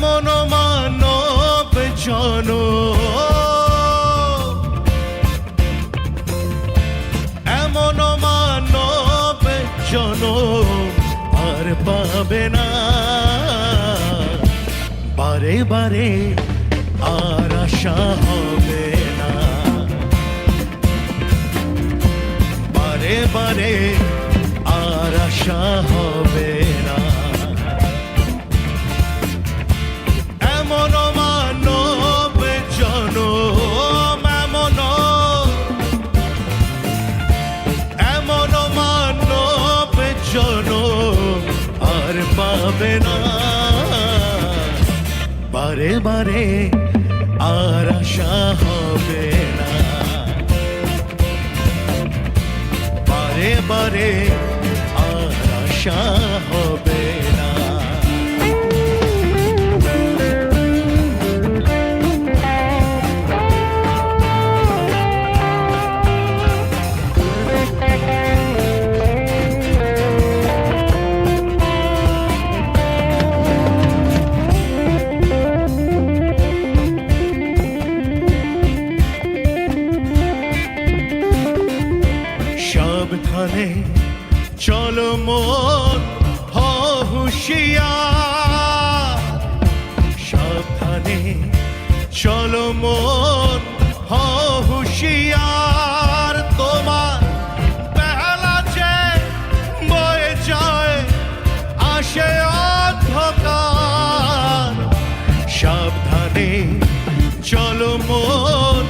এমন মানব জন এমন মানব জন আর পাবে না। বারে বারে আর আশা হবে না। বারে বারে আর পাবে না। বারে বারে আর আশা হবে না। বারে বারে আর আশা হবে সাবধানে চলো মন হুশিয়া সাবধানে চলো মন হুশিয়ার। তোমার বেলা যে বয়ে যায়, আসে অন্ধকার। সাবধানে চলো মন